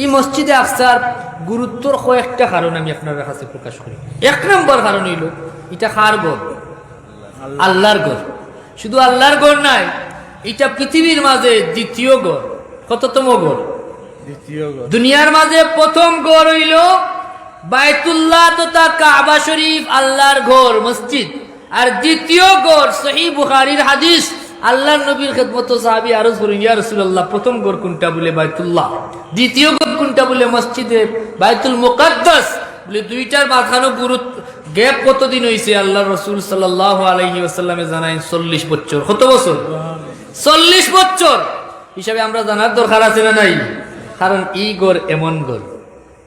এই মসজিদে আকসার গুরুত্বর কয়েকটা কারণ আমি আপনার কাছে প্রকাশ করি। এক নম্বর কারণ হইল এটা কার গড় আল্লাহর গড় শুধু আল্লাহর গড় নাই এটা পৃথিবীর মাঝে দ্বিতীয় গড় কততম গড়। দুনিয়ার মাঝে প্রথম গড় হইল বায়তুল্লাহ তথা কাবা শরীফ আল্লাহর ঘর মসজিদ। আর দ্বিতীয় গড় সহি বুখারীর হাদিস। আল্লাহর নবীর খেদমত সাহাবি আরজ করেন ইয়া রাসূলুল্লাহ, প্রথম গড় কোনটা বলে বাইতুল্লাহ? দ্বিতীয় গড় কোনটা বলে মসজিদে? বাইতুল মুকাদ্দাস। বলে দুইটার মাঝখানে গুরুত্ব গ্যাপ কতদিন হয়েছে আল্লাহ রসুল সাল্লাহ আলহি আসাল্লামে জানাই চল্লিশ বছর। কত বছর? চল্লিশ বছর! হিসাবে আমরা জানার দরকার আছে না নাই? কারণ এই গড় এমন গড়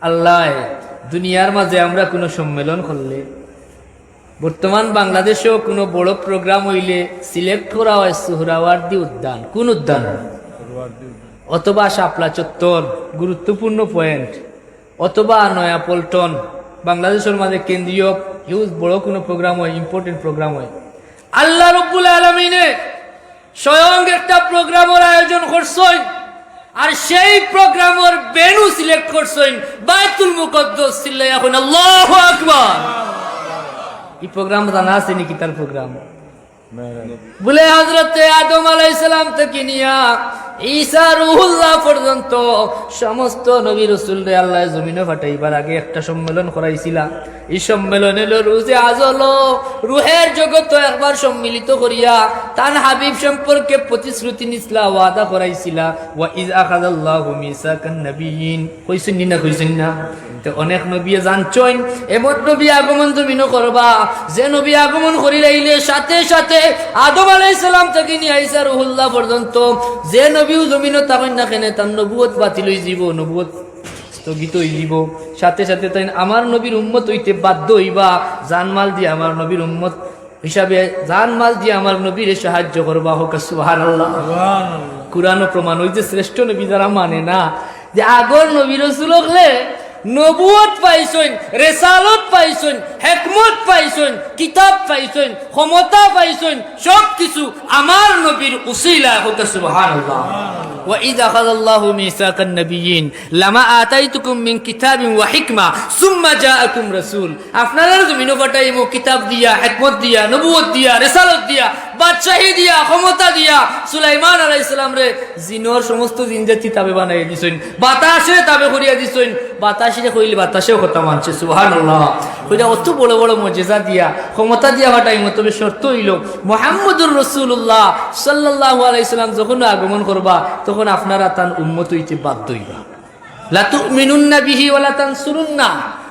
আল্লাহ, দুনিয়ার মাঝে আমরা কোনো সম্মেলন করলে বর্তমান বাংলাদেশেও কোনো বড় প্রোগ্রাম হইলে সিলেক্ট করা হয় সুহরাওয়ার্দি উদ্যান। কোন উদ্যান? অথবা শাপলা চত্বর, গুরুত্বপূর্ণ পয়েন্ট অথবা নয়া পল্টন বাংলাদেশের মাঝে কেন্দ্রীয় হিউজ বড় কোনো প্রোগ্রাম হয় ইম্পর্টেন্ট প্রোগ্রাম হয়। আল্লাহ রব্বুল আলমিনে স্বয়ং একটা প্রোগ্রামের আয়োজন করছেন আর সেই প্রোগ্রামের বেনু সিলেক্ট করছেন বাইতুল মুকদ্দস। সিল্লাই এখন আল্লাহু আকবার। এই প্রোগ্রাম জানা আছে নাকি তার প্রোগ্রাম। বলে হজরতে আদম আলাইসালাম থেকে নিয়া রুহুল্লাহ পর্যন্ত সমস্ত নবী আল্লাহ জমিনে ফাটাইবার আগে একটা সম্মেলন করাইছিলা এই সম্মেলন রুজে আজল, রুহের জগৎ একবার সম্মিলিত করিয়া হাবিব সম্পর্কে প্রতিশ্রুতি নিসলা ওয়াদা করাইছিলা। ইজ কইছেন নি না তো অনেক নবী জানছইন এমন নবী আগমন জমিন করবা যে নবী আগমন করি লাইলে সাথে সাথে আদম আলাইহিস সালাম থেকে নিয়ে আইসা রুহুল্লাহ পর্যন্ত যে নবীও জমিন তখন না কেনে তার নবুয়ত বাতিল হয়ে যাব নবুয়ত স্থগিত যাব সাথে সাথে তাই আমার নবীর উম্মত হইতে বাধ্য হইবা জানমাল দিয়ে আমার নবীর উম্মত হিসাবে জানমাল দিয়ে আমার নবীরে সাহায্য করবা হোক সুবহানাল্লাহ। কোরআন প্রমাণ ওই যে শ্রেষ্ঠ নবী যারা মানে না। যে আগর নবী রসুল হলে নবুয়ত পাইছেন রেসালত পাইছেন হেকমত পাইছেন কিতাব পাইছেন ক্ষমতা পাইছেন সব কিছু আমার নবীর উসিলা হোক সুবহানাল্লাহ وإذ أخذ الله ميثاق النبيين لما آتيتكم من كتاب وحكمة ثم جاءكم رسول আপনারা জমিন ফাটাইমো কিতাব দিয়া হিকমত দিয়া নবুয়ত দিয়া রেসালত দিয়া বাদশাহী দিয়া ক্ষমতা দিয়া সুলাইমান আলাইহিস ইসলাম রে জিনর সমস্ত জিন জাতি তাবে বানাই দিছেন বাতাসে তাবে করিয়া দিছেন বাতাসে কইলে বাতাসেও কথা মানছে সুবহানাল্লাহ। কইরা অত বড় বড় মজেজা দিয়া ক্ষমতা দিয়া ফাটাইমো তবে শর্ত হইল মুহাম্মদুর রাসূলুল্লাহ সাল্লাল্লাহু আলাইহি সাল্লাম যখন আগমন করবা তখন আপনারা তার উম্মত হইতে বাধ্য হইবা। লা তুমিনুন্না বিহি ওলা তান তানসুরুন্না।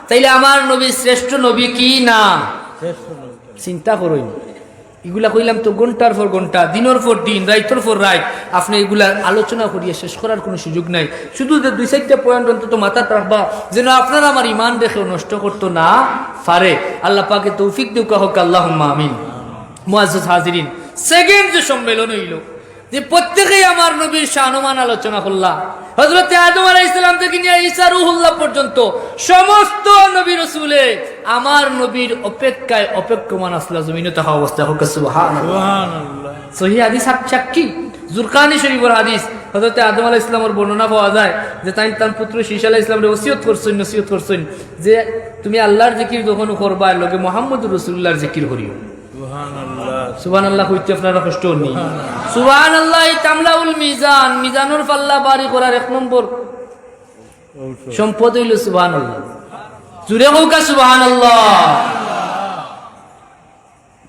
তাইলে আমার নবী শ্রেষ্ঠ নবী কি না। চিন্তা করুন। এগুলা কইলাম তো ঘণ্টার পর ঘণ্টা, দিনের পর দিন, রাইতর পর রাইট আপনি এগুলা আলোচনা করিয়া শেষ করার কোনো সুযোগ নাই। শুধু যে দুই চারটা পয়েন্ট অন্তত মাথা রাখবা, যেন আপনার আমার ইমান দেখেও নষ্ট করতো না পারে। আল্লাহ পাকে তৌফিক দেউকা, হোক আল্লাহ আমিন। মোয়াজ হাজিরিন, সেকেন্ড যে সম্মেলন হইল যে প্রত্যেকেই আমার নবীর শাহনুমান আলোচনা করলাম হজরত আদম আলাহ ইসলাম থেকে নিয়ে ঈসা রুহুল্লাহ পর্যন্ত সমস্ত নবী রসুলে আমার নবীর অপেক্ষায় অপেক্ষমান আসলা জমিনে তাহা অবস্থা হোক। সহি হাদিস সাক্ষী জুরকানি শরীফের হাদিস হজরত আদম আলাহ ইসলামের বর্ণনা পাওয়া যায় যে তাই তার পুত্র শীষ আলাহ ইসলামের ওসিয়ত করছেন নসিয়ত করছেন যে তুমি আল্লাহর জিকির যখন করবা লগে মোহাম্মদ রসুল্লাহর জিকির করিও। সুবান আল্লাহ কইতে আপনারা কষ্ট হননি সুবান আল্লাহ তামলাউল মিজান মিজানুর পাল্লা বাড়ি করার এক নম্বর সম্পদ হইল সুবান আল্লাহ জুড়ে হোকা সুবাহান আল্লাহ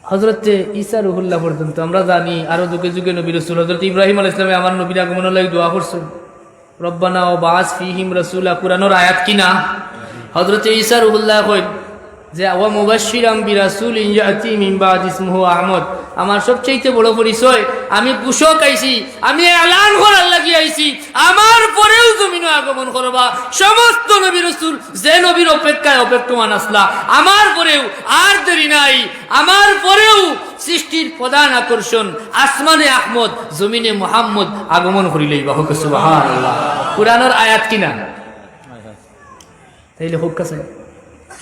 হজরতে ঈসা রুহুল্লাহ পর্যন্ত আমরা জানি আরও যুগে যুগে নবী রসুল হজরত ইব্রাহিম আল ইসলামে আমার নবীর আগমন দোয়া করছেন। রব্বানা ও বাস ফিহিম রসুল্লাহ কুরানোর আয়াত কিনা? হজরতে ঈসা রুহুল্লাহ কই যে, ওয়া মুবাশশিরাম বিরাসুল ইয়াতি মিন বাদ ইসমুহু আহমদ। আমার সবচেয়ে বড় পরিচয়, আমি পুষক আইছি, আমি এলান করার লাগি আইছি, আমার পরেও জমিন আগমন করবা। সমস্ত নবী রসুল যে নবীর অপেক্ষায় অপেক্ষমান আসলা। আমার পরেও আর দেরি নাই, আমার পরেও সৃষ্টির প্রধান আকর্ষণ আসমানে আহমদ, জমিনে মোহাম্মদ আগমন করিলেই বা হোক, সুবহানাল্লাহ। কোরআনের আয়াত কিনা তাইলে হোক কাছে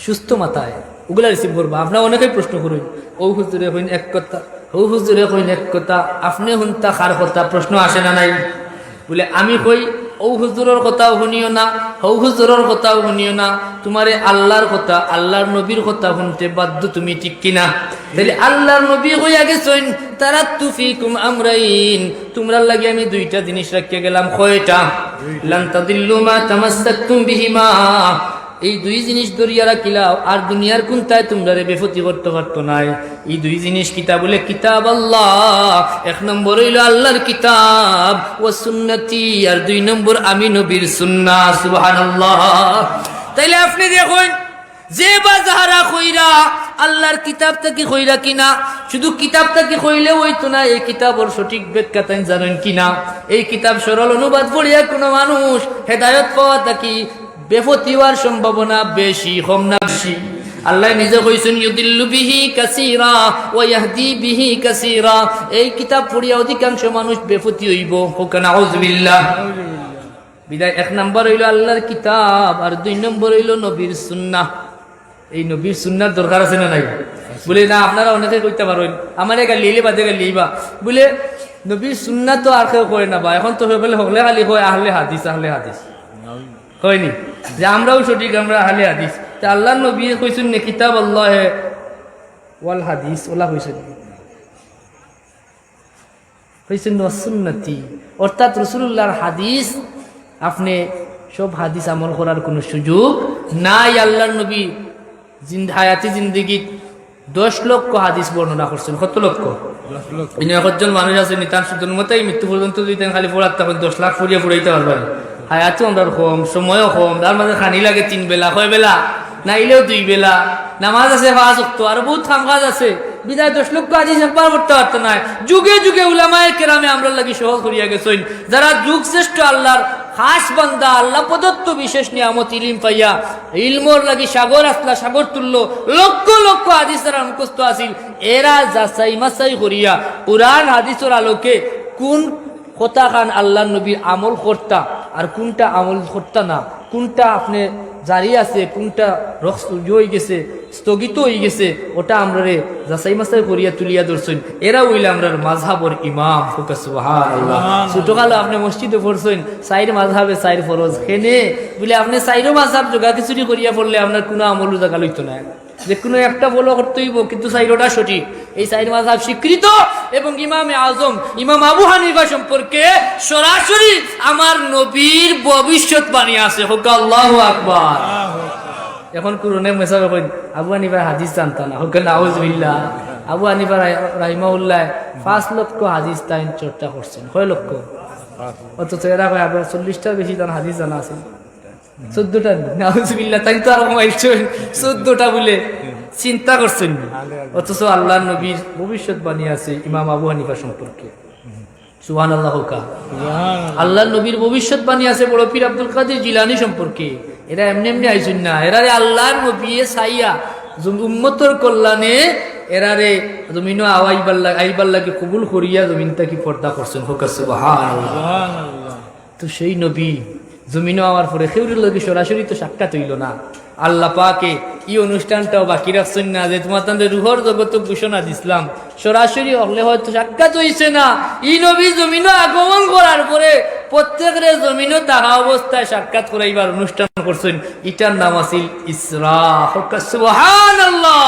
সুস্থ মাথায়। ওগুলা রিসিভ করবা। আপনার অনেকেই প্রশ্ন করুন ও হুজুরে হইন এক কথা ও হুজুরে হইন এক কথা আপনি হুনতা খার কথা? প্রশ্ন আসে না নাই। বলে আমি কই ও হুজুরের কথাও শুনিও না হৌ হুজুরের কথাও শুনিও না তোমারে আল্লাহর কথা আল্লাহর নবীর কথা শুনতে বাধ্য তুমি ঠিক কিনা? তাহলে আল্লাহর নবী হইয়া গেছেন তারা তুফি তুফিকুম আমরাইন তোমরা লাগে আমি দুইটা জিনিস রাখিয়ে গেলাম কয়টা? লান তাদিল্লু মা তামাসসাকতুম বিহিমা এই দুই জিনিস দরিয়া রাখিলাও, আর দুনিয়ার কোনটায় তোমরা বেফতি করতে পারতো নাই এই দুই জিনিস কিতাব বলে? কিতাব আল্লাহ। এক নম্বর হইল আল্লাহর কিতাব ও সুন্নতি, আর দুই নম্বর আমি নবীর সুন্না, সুবহানাল্লাহ। তাইলে আপনি দেখুন, যে বা যাহারা কইরা আল্লাহর কিতাব থেকে কইরা কিনা, শুধু কিতাব থেকে কইলে হইতো না, এই কিতাবর সঠিক ব্যাখ্যা জানেন কিনা? এই কিতাব সরল অনুবাদ পড়িয়া কোনো মানুষ হেদায়ত পাওয়া থাকি বেফতি হওয়ার সম্ভাবনা বেশি, কম না বেশি। আল্লাহ নিজে কইছেন, ইউদিল্লু বিহি কাসীরা ওয়া ইয়াহদি বিহি কাসীরা। এই কিতাব পড়িয়া অধিকাংশ মানুষ বেফতি হইব। হোক নাউযুবিল্লাহ বিদায়, এক নম্বর হইল আল্লাহর কিতাব, আর দুই নম্বর হইল নবীর সুন্নাহ। এই নবীর সুন্নার দরকার আছে না নাই? বলে, না, আপনারা অনেকে কইতে পারেন। আমার একা লিলে বাদে লিবা বলে, নবীর সুন্না তো আর কেউ কয় না বা, এখন তো গেলে হকলে খালি কয়, আহলে হাদিস আহলে হাদিস। হয়নি? যে আমরাও সঠিক আমরা আহলে হাদিস। তা আল্লাহ নবী কইছেন নে কিতাব আল্লাহ ওয়াল হাদিস ওলা কইছেন কইছেন সুন্নতি। অর্থাৎ রসুল্লাহর হাদিস আপনি সব হাদিস আমল করার কোনো সুযোগ নাই। আল্লাহর নবী জিন্দ হায়াতি জিন্দিগিত দশ লক্ষ হাদিস বর্ণনা করছেন। কত লক্ষ? ইনি একজন মানুষ আছে নিতান সুতন মতেই মৃত্যু পর্যন্ত যদি খালি পড়ার তখন দশ লাখ ফুরিয়ে ফুরাইতে পারবেন হায়াতও আমরা কম সময়ও কম তার মাঝে খানি লাগে তিন বেলা কয় বেলা, নাইলেও দুই বেলা, নামাজ আছে পাঁচ অক্ত আর বহুত কাম কাজ আছে। বিদায় দশ লক্ষ আজি একবার করতে পারতো না যুগে যুগে উলামায় কেরামে আমরা লাগি সহজ করিয়া গেছেন যারা যুগ শ্রেষ্ঠ আল্লাহর খাস বান্দা, আল্লাহ প্রদত্ত বিশেষ নিয়ামত ইলিম পাইয়া ইলমর লাগি সাগর আসলা সাগর তুললো লক্ষ লক্ষ হাদিস তারা মুখস্থ আসিল এরা যাচাই মাসাই করিয়া পুরাণ হাদিসের আলোকে কোন কথা খান আল্লাহ নবীর আমল করতা আর কোনটা আমল করতা না? কোনটা আপনি জারি আছে কোনটা রক্স হয়ে গেছে স্থগিত হয়ে গেছে ওটা আমরা রে যাচাই মাসাই করিয়া তুলিয়া ধরছেন। এরা হইলে আমরা মাঝহাবর ইমাম ছোটকালে আপনি মসজিদে পড়ছেন সাইর মাঝহাবে সাইর ফরজ। খেনে বলে আপনি সাইরও মাঝহাব যোগা খিচুড়ি করিয়া পড়লে আপনার কোনো আমল জায়গা লইতো না। যে কোনো একটা বলো করতে হইব কিন্তু সাইরোটা সঠিক। এই সাইর মাঝহাব স্বীকৃত এবং ইমামে আজম, ইমাম আবু হানিফা সম্পর্কে সরাসরি আমার নবীর ভবিষ্যৎবাণী আছে। হোক আল্লাহ আকবার। এখন কুরনে মেসাবে কই আবু হানিফা হাদিস জানতা না। হোক নাউজুবিল্লাহ। আবু হানিফা রাহিমাউল্লাহ পাঁচ লক্ষ হাদিস তাইন চর্চা করছেন। কয় লক্ষ? অথচ এরা কয় আপনার চল্লিশটার বেশি তার হাদিস জানা আছে। চোদ্দটা নাউজুবিল্লাহ তাই তো আর মাইছেন চোদ্দটা বলে চিন্তা করছেন অথচ আল্লাহ নবীর ভবিষ্যৎবাণী আছে ইমাম আবু হানিফা সম্পর্কে। সুহান আল্লাহ কা আল্লাহ নবীর ভবিষ্যৎবাণী আছে বড় পীর আব্দুল কাদের জিলানি সম্পর্কে। এরা এমনি এমনি আইসুন না। এরারে আল্লাহর নবী সাইয়া উম্মতর কল্যাণে এরারে জমিনও আওয়াইবার আইবার লাগে কবুল করিয়া জমিনটা কি পর্দা করছেন। সুবহানাল্লাহ। সুবহানাল্লাহ। তো সেই নবী জমিনও আমার পরে সেউরির লোকে সরাসরি তো সাক্ষাৎ হইল না। আল্লাহ পাকে এই অনুষ্ঠানটাও বাকি রাখছেন না যে তোমার তাদের রুহর জগত ঘোষণা দিছিলাম। সরাসরি হলে হয়তো সাক্ষাৎ হইছে না। ই নবী জমিনও আগমন করার পরে প্রত্যেকের জমিনও তাহা অবস্থায় সাক্ষাৎ করাইবার অনুষ্ঠান করছেন। ইটার নাম আছিল ইসরা সুবহান আল্লাহ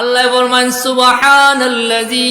আল্লাহ ফরমান সুবহানাল্লাযী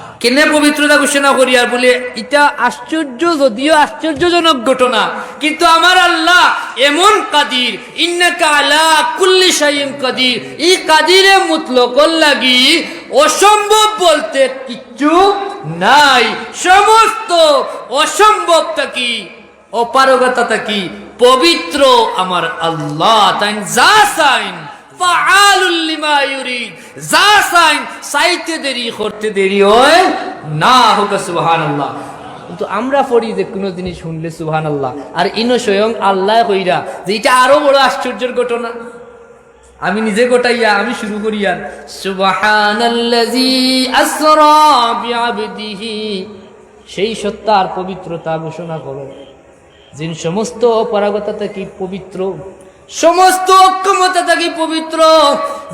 কেনে পবিত্রতা ঘোষণা করি আর বলে, এটা আশ্চর্য, যদিও আশ্চর্যজনক ঘটনা। কিন্তু আমার আল্লাহ এমন কাদির, ইন্নাকা আলা কুল্লি শাইইন কাদির। এই কাদিরে মুতলকল লাগি অসম্ভব বলতে কিচ্ছু নাই। সমস্ত অসম্ভবটা কি? অপারগতা কি? পবিত্র আমার আল্লাহ। তাই যা আমরা পড়ি যে কোনো জিনিস শুনলে সুবহানাল্লাহ। আর ইনো স্বয়ং আল্লাহ কইরা, যে এটা আরও বড় আশ্চর্যের ঘটনা। আমি নিজে গোটাইয়া, আমি শুরু করিয়া সুবহানাল্লাযী আসরা সেই সত্তার পবিত্রতা ঘোষণা করো। যিনি সমস্ত অপারগতা থেকে পবিত্র? সমস্ত অক্ষমতা থাকি পবিত্র।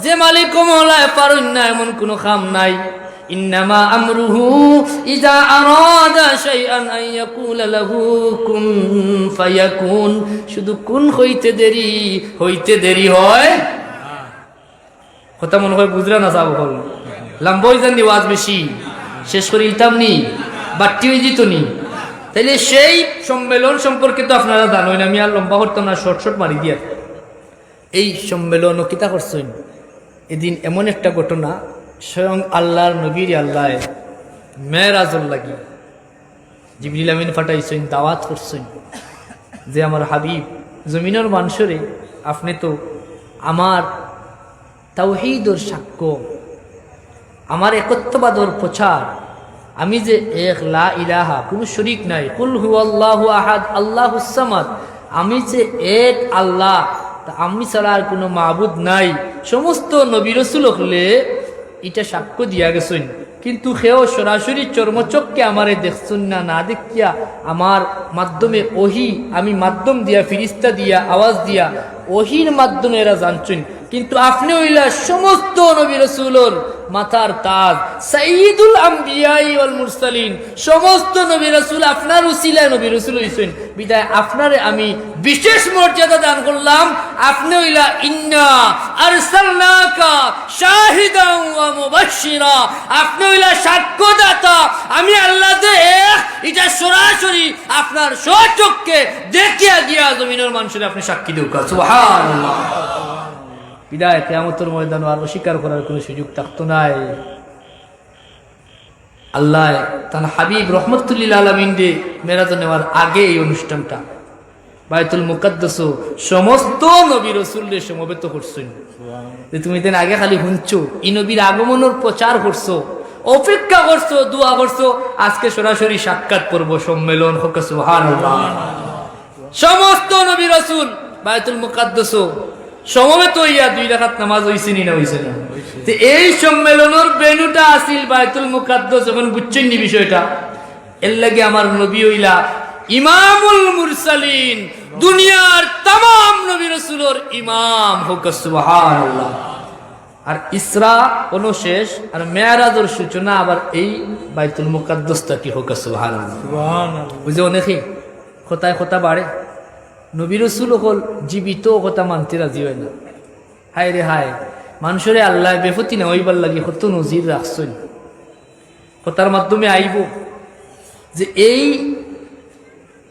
যে মালিক মহলায় পারুন না এমন কোনো খাম নাই। ইন্নামা আমরুহু ইজা আরাদা শাইআন আন লাহু কুন ফায়াকুন। শুধু কুন হইতে দেরি হইতে দেরি হয়? কথা মনে হয় বুঝরা না যাব হল? লাম্বই জানি, ওয়াজ বেশি। শেষ করে ইতাম নি, বাট্টি হয়ে নি। তাইলে সেই সম্মেলন সম্পর্কে তো আপনারা জানোই না, আমি আর লম্বা করতাম না শর্ট শর্ট মারি দিয়া। এই সম্মেলন কিতা করছেন? এদিন এমন একটা ঘটনা, স্বয়ং আল্লাহর নবীর আল্লাহ মেয়েরাজল লাগি। জিবরিল আমিন ফাটাইছেন, দাওয়াত করছেন যে আমার হাবিব, জমিনের মানুষরে আপনি তো আমার তাওহিদর সাক্ষ্য, আমার একত্ববাদর প্রচার। আমি যে এক লা ইলাহা, কোনো শরিক নাই। কুল হু আল্লাহ আহাদ, আল্লাহ সামাদ। আমি যে এক আল্লাহ আমি ছাড়া আর কোনো মাহবুদ নাই। সমস্ত নবী রসুল হলে এটা সাক্ষ্য দিয়া গেছেন। কিন্তু সেও সরাসরি চর্মচককে আমারে দেখছুন না না দেখিয়া আমার মাধ্যমে ওহি, আমি মাধ্যম দিয়া, ফিরিস্তা দিয়া, আওয়াজ দিয়া, ওহির মাধ্যমে এরা জানছেন। কিন্তু আপনি হইলা সমস্ত নবী রসুলোর মাথার তাজ। সাইদুল আম্বিয়াই সমস্ত নবী রসুল আপনার উসিলায় নবী রসুল হইছেন। বিদায় আপনারে আমি বিশেষ মর্যাদা দান করলাম। আপনি হইলা ইন্না আরসালনাকা মুবাশশিরা। আপনি হইলা সাক্ষ্যদাতা। আমি আল্লাহ এটা সরাসরি আপনার স্বচক্ষে দেখিয়া দিয়া জমিনের মানুষের আপনি সাক্ষী দেউক বিদায় কেয়ামতের ময়দান আর অস্বীকার করার কোনো সুযোগ থাকতো নাই। আল্লাহ তার হাবিব রহমতুল্লিল আলমিন দিয়ে মেরাজ নেওয়ার আগে এই অনুষ্ঠানটা বায়তুল মুকাদ্দাস সমস্ত নবী রসুল্লে সমবেত করছেন। যে তুমি তেন আগে খালি শুনছো ই নবীর আগমনের প্রচার করছ, অপেক্ষা করছ, দোয়া করছ, আজকে সরাসরি সাক্ষাৎ করব সম্মেলন সমস্ত নবী রসুল বায়তুল মুকাদ্দাস সমবেত হইয়া দুই রাখাত নামাজ হইছে নি না হইছে না। এই সম্মেলনের বেনুটা আসিল বায়তুল মুকাদ্দাস যখন বুঝছেন নি বিষয়টা? এর লাগে আমার নবী হইলা ইমামুল মুরসালিন দুনিয়ার তাম নবী রসুলোর ইমাম হোক সুবহানাল্লাহ। আর ইসরা অনুশেষ আর মেয়ারাজের সূচনা আবার এই বাইতুল মুকাদ্দাসটা কি হোক সুবহানাল্লাহ। সুবহানাল্লাহ। বুঝে অনেকে কথায় কথা বাড়ে। নবী রসুল হল জীবিত কথা মানতে রাজি হয় না। হায় রে হায়, মানুষরে আল্লাহ বেফতি না হইবার লাগে কত নজির রাখছেন। কথার মাধ্যমে আইব যে এই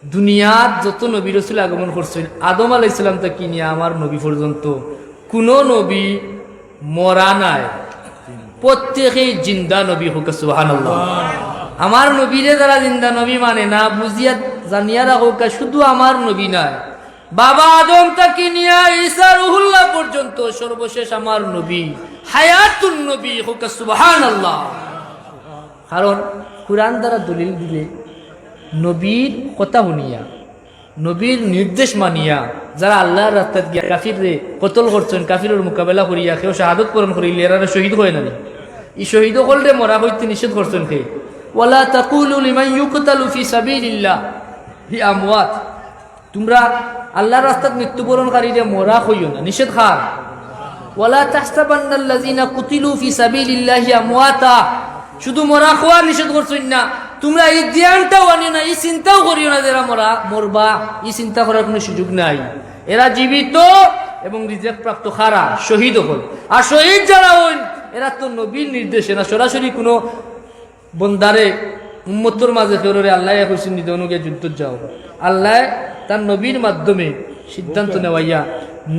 দুনিয়ার যত নবী রসুল আগমন করছেন, আদম আলাইসালাম তা কিনে আমার নবী পর্যন্ত কোনো নবী মরা নাই। প্রত্যেকেই জিন্দা নবী হোক, সুবহানাল্লাহ। আমার নবীরে যারা জিন্দা নবী মানে না, বুঝিয়া জানিয়া রাখো শুধু আমার নবী নয়। বাবা আদম তাকে নিয়া ঈসা রুহুল্লাহ পর্যন্ত সর্বশেষ আমার নবী, হায়াতুন নবী হোক সুবহানাল্লাহ। কারণ কোরআন দ্বারা দলিল দিলে নবীর কথা শুনিয়া, নবীর নির্দেশ মানিয়া, যারা আল্লাহর রাস্তাত গিয়া কাফির রে কতল করছেন, কাফিরের মোকাবেলা করিয়া কেউ শাহাদত পূরণ করিলে এরা শহীদ হয় না। ই শহীদ হলরে মরা হইতে নিষেধ করছেন কে? ওয়ালা তাকুলু ইউকতালু ফি সাবিলিল্লাহ। হি আমওয়াত। তোমরা আল্লাহর রাস্তাত মৃত্যুবরণকারীরে মরা হইও না, নিষেধ খার ওয়ালা তাহসাবান্নাল্লাযিনা কুতিলু ফি সাবিলিল্লাহি আমওয়াতা। শুধু মরা খোয়া নিষেধ করছেন না, তোমরা এই জ্ঞানটাও আনিও না, এই চিন্তাও করিও না যে এরা মরা, মরবা, এই চিন্তা করার কোনো সুযোগ নাই। এরা জীবিত এবং রিজেক্ট প্রাপ্ত খারা, শহীদ হল আর শহীদ যারা হইন এরা তো নবীর নির্দেশে না, সরাসরি কোনো বন্দারে উম্মতর মাঝে ফেররে আল্লাহ নিতে অনুকে যুদ্ধ যাও। আল্লাহ তার নবীর মাধ্যমে সিদ্ধান্ত নেওয়াইয়া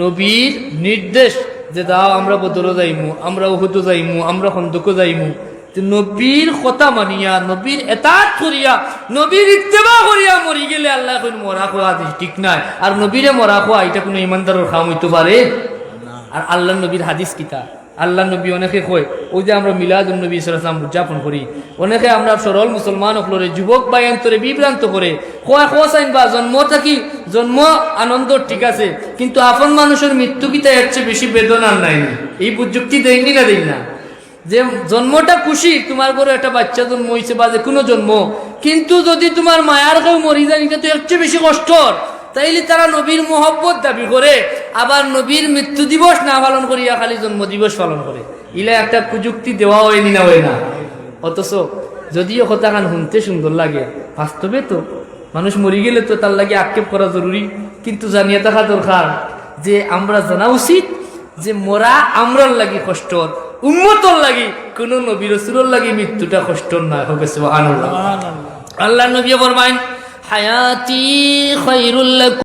নবীর নির্দেশ যে দাও আমরা বদরও যাইমু, আমরা উহুদও যাইমু, আমরা খন্দকও যাইমু নবীর কথা মানিয়া, নবীর এতাত করিয়া, নবীর ইত্তেবা করিয়া মরি গেলে আল্লাহ কইন মরা খোয়া ঠিক নাই। আর নবীরে মরা খোয়া, এটা কোনো ইমানদারের খাম হইতে পারে? আর আল্লাহ নবীর হাদিস কিতা আল্লাহ নবী অনেকে কয়, ওই যে আমরা মিলাদ নবী ইসলাম উদযাপন করি। অনেকে আমরা সরল মুসলমান অকলরে যুবক বা অন্তরে বিভ্রান্ত করে কয় কোসাইন বা, জন্ম থাকি জন্ম আনন্দ, ঠিক আছে, কিন্তু আপন মানুষের মৃত্যু কিতা এর চেয়ে বেশি বেদনার নাই? এই প্রযুক্তি দেয়নি না দেই না। যে জন্মটা খুশি, তোমার ঘরে একটা বাচ্চা জন্ম হয়েছে বা যে কোনো জন্ম, কিন্তু যদি তোমার মায়ার কেউ মরি যায়, এটা তো এর বেশি কষ্টর। তাইলে তারা নবীর মোহব্বত দাবি করে আবার নবীর মৃত্যু দিবস না পালন করিয়া খালি জন্ম দিবস পালন করে। ইলা একটা প্রযুক্তি দেওয়া হয়নি না হয় না। অথচ যদিও কথাখান শুনতে সুন্দর লাগে বাস্তবে তো। মানুষ মরি গেলে তো তার লাগে আক্ষেপ করা জরুরি। কিন্তু জানিয়ে থাকা দরকার যে আমরা জানা উচিত যে মোরা আমরার লাগি কষ্ট উম্মতর লাগি কোন নবী রসুলের লাগি মৃত্যুটা কষ্ট না হোক সুবহানাল্লাহ। আল্লাহ নবী ফরমাইন হায়াতি খায়রুল লাকুম